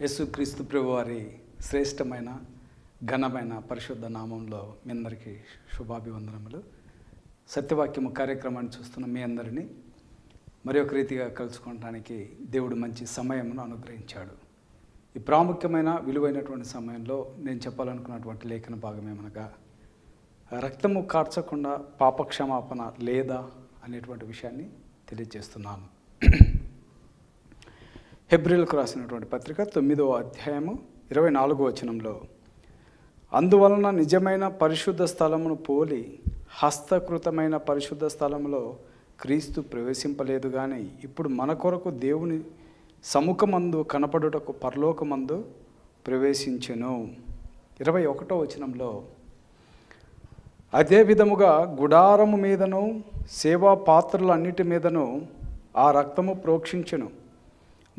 యేసుక్రీస్తు ప్రభు వారి శ్రేష్టమైన ఘనమైన పరిశుద్ధ నామంలో మీ అందరికీ శుభాభివందనములు. సత్యవాక్యము కార్యక్రమాన్ని చూస్తున్న మీ అందరినీ మరి ఒక రీతిగా కలుసుకోవడానికి దేవుడు మంచి సమయమును అనుగ్రహించాడు. ఈ ప్రాముఖ్యమైన విలువైనటువంటి సమయంలో నేను చెప్పాలనుకున్నటువంటి లేఖన భాగం ఏమనగా రక్తము కార్చకుండా పాపక్షమాపణ లేదా అనేటువంటి విషయాన్ని తెలియజేస్తున్నాను. హెబ్రిల్కు రాసినటువంటి పత్రిక తొమ్మిదవ అధ్యాయము ఇరవై నాలుగో వచనంలో అందువలన నిజమైన పరిశుద్ధ స్థలమును పోలి హస్తకృతమైన పరిశుద్ధ స్థలములో క్రీస్తు ప్రవేశింపలేదు కానీ ఇప్పుడు మన కొరకు దేవుని సముఖమందు కనపడుటకు పరలోకమందు ప్రవేశించెను. ఇరవై ఒకటో వచనంలో అదే విధముగా గుడారము మీదను సేవా పాత్రలన్నిటి మీదను ఆ రక్తము ప్రోక్షించెను.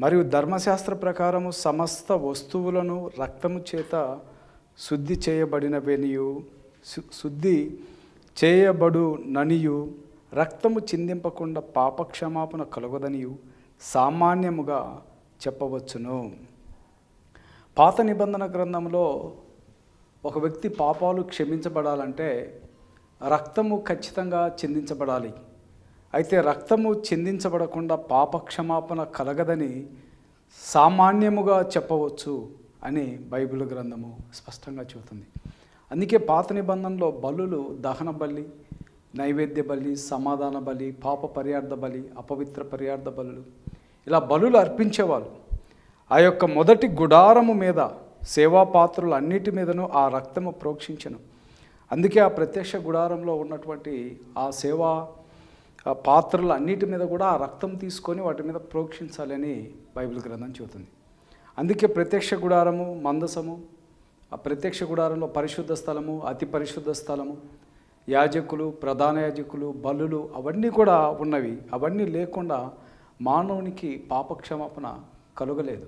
మరియు ధర్మశాస్త్ర ప్రకారము సమస్త వస్తువులను రక్తము చేత శుద్ధి చేయబడినవెనియు శుద్ధి చేయబడు ననియు రక్తము చిందింపకుండా పాపక్షమాపణ కలుగదనియు సామాన్యముగా చెప్పవచ్చును. పాత నిబంధన గ్రంథంలో ఒక వ్యక్తి పాపాలు క్షమించబడాలంటే రక్తము ఖచ్చితంగా చిందించబడాలి. అయితే రక్తము చెందించబడకుండా పాప క్షమాపణ కలగదని సామాన్యముగా చెప్పవచ్చు అని బైబిల్ గ్రంథము స్పష్టంగా చెబుతుంది. అందుకే పాత నిబంధనలో బలులు దహన బలి నైవేద్య బలి సమాధాన బలి పాప పర్యార్థ బలి అపవిత్ర పర్యార్థ బలులు. ఇలా బలులు అర్పించేవాళ్ళు. ఆ యొక్క మొదటి గుడారము మీద సేవా పాత్రలు అన్నిటి మీదను ఆ రక్తము ప్రోక్షించను. అందుకే ఆ ప్రత్యక్ష గుడారంలో ఉన్నటువంటి ఆ సేవా పాత్రలు అన్నిటి మీద కూడా ఆ రక్తం తీసుకొని వాటి మీద ప్రోక్షించాలని బైబిల్ గ్రంథం చెబుతుంది. అందుకే ప్రత్యక్ష గుడారము మందసము ఆ ప్రత్యక్ష గుడారంలో పరిశుద్ధ స్థలము అతి పరిశుద్ధ స్థలము యాజకులు ప్రధాన యాజకులు బలులు అవన్నీ కూడా ఉన్నవి. అవన్నీ లేకుండా మానవునికి పాపక్షమాపణ కలుగలేదు.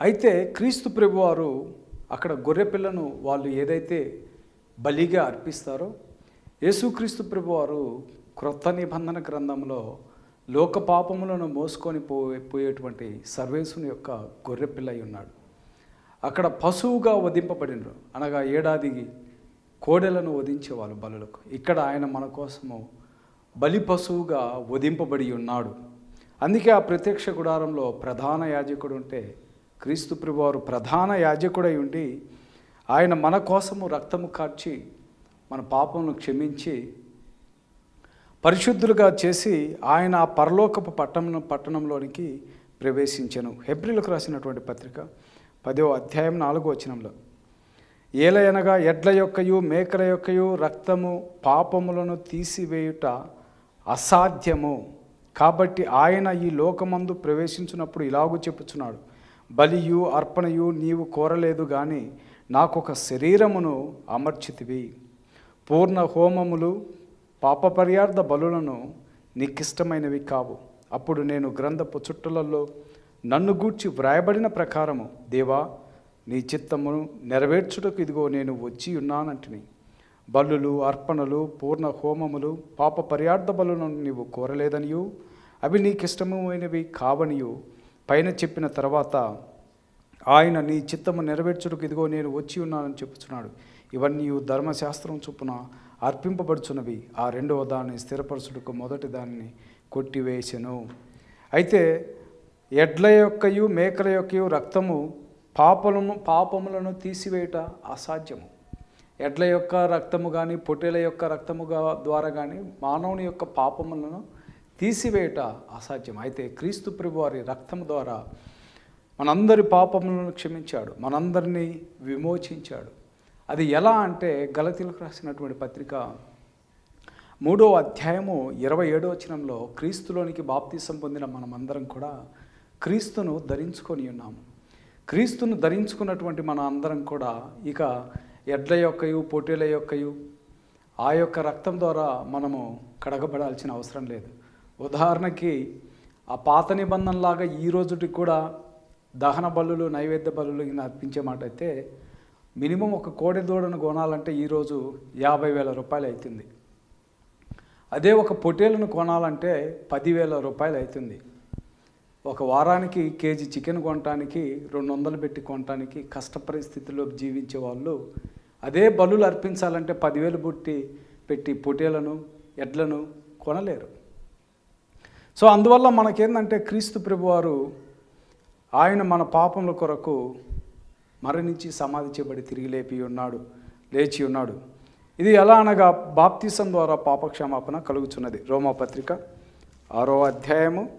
అయితే క్రీస్తు ప్రభువారు అక్కడ గొర్రెపిల్లను వాళ్ళు ఏదైతే బలిగా అర్పిస్తారో యేసుక్రీస్తు ప్రభువారు క్రొత్త నిబంధన గ్రంథంలో లోక పాపములను మోసుకొని పోయే పోయేటువంటి సర్వేసుని యొక్క గొర్రెపిల్ల అయి ఉన్నాడు. అక్కడ పశువుగా వధింపబడినరు. అనగా ఏడాదికి కోడెలను వధించేవాళ్ళు బలులకు. ఇక్కడ ఆయన మన కోసము బలి పశువుగా వధింపబడి ఉన్నాడు. అందుకే ఆ ప్రత్యక్ష గుడారంలో ప్రధాన యాజకుడు ఉంటే క్రీస్తు ప్రభువారు ప్రధాన యాజకుడై ఉండి ఆయన మన కోసము రక్తము కార్చి మన పాపమును క్షమించి పరిశుద్ధులుగా చేసి ఆయన ఆ పరలోకపు పట్టణం పట్టణంలోనికి ప్రవేశించను. హెబ్రిలకు రాసినటువంటి పత్రిక పదో అధ్యాయం నాలుగో వచనంలో. ఏలయనగా ఎడ్ల యొక్కయు మేకల యొక్కయు రక్తము పాపములను తీసివేయుట అసాధ్యము. కాబట్టి ఆయన ఈ లోకమందు ప్రవేశించినప్పుడు ఇలాగూ చెప్పుచున్నాడు. బలియు అర్పణయు నీవు కోరలేదు కానీ నాకొక శరీరమును అమర్చితివి. పూర్ణ హోమములు పాపపర్యార్థ బలులను నీకిష్టమైనవి కావు. అప్పుడు నేను గ్రంథపు చుట్టలలో నన్ను గూర్చి వ్రాయబడిన ప్రకారము దేవా నీ చిత్తమును నెరవేర్చుటకు ఇదిగో నేను వచ్చి ఉన్నానంటిని. బలులు అర్పణలు పూర్ణ హోమములు పాప పర్యార్థ బలులను నీవు కోరలేదనియు అవి నీకిష్టమైనవి కావనియు. పైన చెప్పిన తర్వాత ఆయన నీ చిత్తము నెరవేర్చుటకు ఇదిగో నేను వచ్చి ఉన్నానని చెప్పుచున్నాడు. ఇవన్నీ ధర్మశాస్త్రం చొప్పున అర్పింపబడుచున్నవి. ఆ రెండవ దాన్ని స్థిరపరచుటకు మొదటి దాన్ని కొట్టివేసెను. అయితే ఎడ్ల యొక్కయు మేకల యొక్కయు రక్తము పాపలను పాపములను తీసివేయట అసాధ్యము. ఎడ్ల యొక్క రక్తము కానీ పొట్టెల యొక్క రక్తము ద్వారా కానీ మానవుని యొక్క పాపములను తీసివేయట అసాధ్యం అయితే క్రీస్తు ప్రభువారి రక్తం ద్వారా మనందరి పాపములను క్షమించాడు. మనందరినీ విమోచించాడు. అది ఎలా అంటే గలతీలకు రాసినటువంటి పత్రిక మూడో అధ్యాయము ఇరవై ఏడో వచనంలో క్రీస్తులోనికి బాప్తీసం పొందిన మనమందరం కూడా క్రీస్తును ధరించుకొని ఉన్నాము. క్రీస్తును ధరించుకున్నటువంటి మన అందరం కూడా ఇక ఎడ్ల యొక్కయు పొట్టేల యొక్కయు ఆ యొక్క రక్తం ద్వారా మనము కడగబడాల్సిన అవసరం లేదు. ఉదాహరణకి ఆ పాత నిబంధనలాగా ఈ రోజుటికి కూడా దహన బలులు నైవేద్య బలులు ఈయన అర్పించే మాట అయితే మినిమం ఒక కోడి దూడను కొనాలంటే ఈరోజు యాభై వేల రూపాయలు అవుతుంది అదే ఒక పొటేలను కొనాలంటే పదివేల రూపాయలు అవుతుంది ఒక వారానికి కేజీ చికెన్ కొనటానికి రెండు వందలు పెట్టి కొనటానికి కష్ట పరిస్థితుల్లో జీవించే వాళ్ళు అదే బలులు అర్పించాలంటే పదివేలు పుట్టి పెట్టి పొటేలను ఎడ్లను కొనలేరు. సో అందువల్ల మనకేందంటే క్రీస్తు ప్రభువారు ఆయన మన పాపముల కొరకు మరణించి సమాధి చేయబడి తిరిగి లేపి ఉన్నాడు లేచి ఉన్నాడు. ఇది ఎలా అనగా బాప్తిసం ద్వారా పాపక్షమాపణ కలుగుచున్నది రోమాపత్రిక ఆరో అధ్యాయము.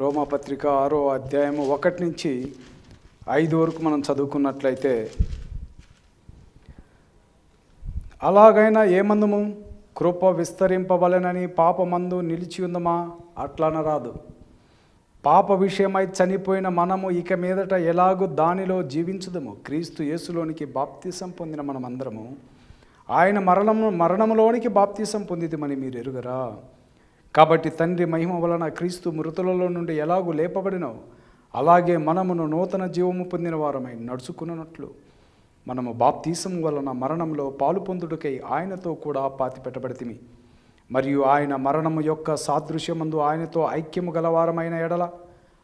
రోమాపత్రిక ఆరో అధ్యాయము ఒకటి నుంచి ఐదు వరకు మనం చదువుకున్నట్లయితే అలాగైనా ఏమందము? కృప విస్తరింపవలెనని పాపమందు నిలిచి ఉందమా? అట్లనరాదు. పాప విషయమై చనిపోయిన మనము ఇక మీదట ఎలాగూ దానిలో జీవించుదము. క్రీస్తు యేసులోనికి బాప్తీసం పొందిన మనమందరము ఆయన మరణము మరణములోనికి బాప్తీసం పొందితమని మీరు ఎరుగరా కాబట్టి తండ్రి మహిమ వలన క్రీస్తు మృతులలో నుండి ఎలాగూ లేపబడినో అలాగే మనమును నూతన జీవము పొందిన వారమై నడుచుకున్నట్లు. మనము బాప్తీసం వలన మరణంలో పాలు పొందుటకై ఆయనతో కూడా పాతిపెట్టబడితిమి. మరియు ఆయన మరణము యొక్క సాదృశ్యమందు ఆయనతో ఐక్యము గలవారమైన ఎడల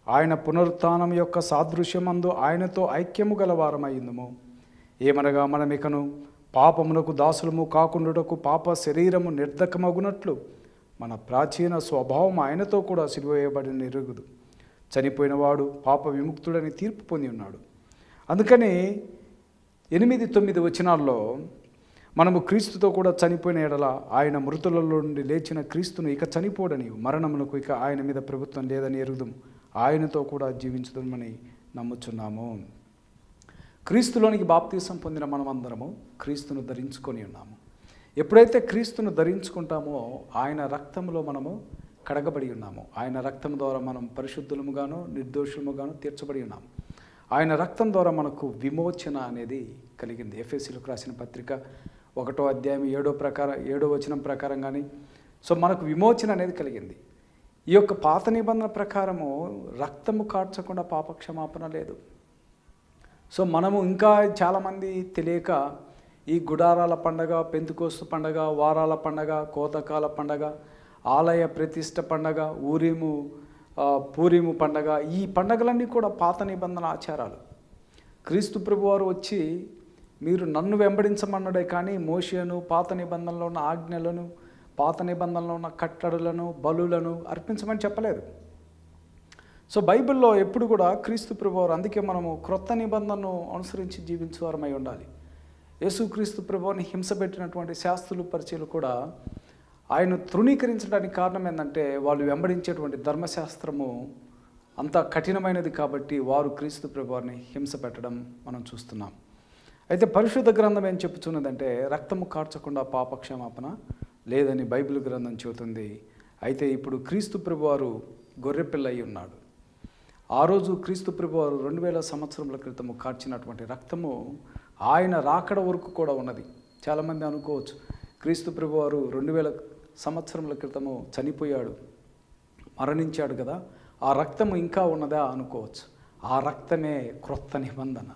ఆయన పునరుత్నం యొక్క సాదృశ్యమందు ఆయనతో ఐక్యము గలవారమైందుము ఏమనగా మనమికను పాపమునకు దాసులము కాకుండుటకు పాప శరీరము నిర్ధకమగునట్లు మన ప్రాచీన స్వభావం ఆయనతో కూడా సిలువేయబడిన ఎరుగుదు చనిపోయినవాడు పాప విముక్తుడని తీర్పు పొంది ఉన్నాడు. అందుకని ఎనిమిది తొమ్మిది వచనాల్లో మనము క్రీస్తుతో కూడా చనిపోయిన ఎడల ఆయన మృతులలో నుండి లేచిన క్రీస్తును ఇక చనిపోడని మరణమునకు ఇక ఆయన మీద ప్రభుత్వం లేదని ఎరుగుదాము ఆయనతో కూడా జీవించదమని నమ్ముచున్నాము. క్రీస్తులోనికి బాప్తీసం పొందిన మనమందరము క్రీస్తును ధరించుకొని ఉన్నాము. ఎప్పుడైతే క్రీస్తును ధరించుకుంటామో ఆయన రక్తంలో మనము కడగబడి ఉన్నాము. ఆయన రక్తం ద్వారా మనం పరిశుద్ధులముగాను నిర్దోషులముగాను తీర్చబడి ఉన్నాము. ఆయన రక్తం ద్వారా మనకు విమోచన అనేది కలిగింది. ఎఫ్ఎస్సీలకు రాసిన పత్రిక ఒకటో అధ్యాయం ఏడో ప్రకారం ఏడో వచనం ప్రకారం కానీ సో మనకు విమోచన అనేది కలిగింది. ఈ యొక్క పాత నిబంధన ప్రకారము రక్తము కార్చకుండా పాపక్షమాపణ లేదు. సో మనము ఇంకా చాలామంది తెలియక ఈ గుడారాల పండగ పెంతుకోస్తు పండగ వారాల పండగ కోతకాల పండగ ఆలయ ప్రతిష్ట పండగ ఊరిము పూరేము పూరిము పండగ ఈ పండగలన్నీ కూడా పాత నిబంధన ఆచారాలు. క్రీస్తు ప్రభువారు వచ్చి మీరు నన్ను వెంబడించమన్నాడే కానీ మోషేను పాత నిబంధనలో ఉన్న ఆజ్ఞలను పాత నిబంధనలో ఉన్న కట్టడలను బలులను అర్పించమని చెప్పలేదు. సో బైబిల్లో ఎప్పుడు కూడా క్రీస్తు ప్రభువారు అందుకే మనము క్రొత్త నిబంధనను అనుసరించి జీవించేవారమై ఉండాలి. యేసుక్రీస్తు ప్రభువుని హింస పెట్టినటువంటి శాస్త్రులు పరిచయలు కూడా ఆయన తృణీకరించడానికి కారణం ఏంటంటే వాళ్ళు వెంబడించేటువంటి ధర్మశాస్త్రము అంత కఠినమైనది కాబట్టి వారు క్రీస్తు ప్రభువారిని హింస పెట్టడం మనం చూస్తున్నాం. అయితే పరిశుద్ధ గ్రంథం ఏం చెప్తున్నదంటే రక్తము కార్చకుండా పాపక్షమాపణ లేదని బైబిల్ గ్రంథం చెబుతుంది. అయితే ఇప్పుడు క్రీస్తు ప్రభువారు గొర్రెపిల్ల అయి ఉన్నాడు. ఆ రోజు క్రీస్తు ప్రభువారు రెండు వేల సంవత్సరముల క్రితము కార్చినటువంటి రక్తము ఆయన రాకడ వరకు కూడా ఉన్నది. చాలామంది అనుకోవచ్చు క్రీస్తు ప్రభువారు రెండు వేల సంవత్సరముల క్రితము చనిపోయాడు మరణించాడు కదా ఆ రక్తము ఇంకా ఉన్నదా అనుకోవచ్చు. ఆ రక్తమే క్రొత్త నిబంధన.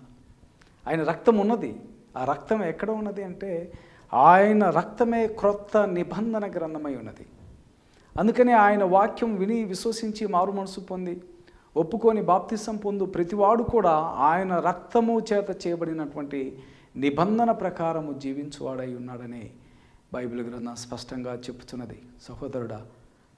ఆయన రక్తం ఉన్నది. ఆ రక్తం ఎక్కడ ఉన్నది అంటే ఆయన రక్తమే క్రొత్త నిబంధన గ్రంథమై ఉన్నది. అందుకనే ఆయన వాక్యం విని విశ్వసించి మారు మనసు పొంది ఒప్పుకొని బాప్తిసం పొందు ప్రతివాడు కూడా ఆయన రక్తము చేత చేయబడినటువంటి నిబంధన ప్రకారము జీవించువాడై ఉన్నాడని బైబిల్ గ్రంథం స్పష్టంగా చెప్తున్నది సహోదరుడా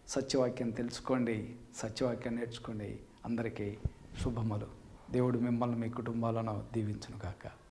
సత్యవాక్యం తెలుసుకోండి సత్యవాక్యం నేర్చుకోండి. అందరికీ శుభములు. దేవుడు మిమ్మల్ని మీ కుటుంబాలను దీవించునుగాక.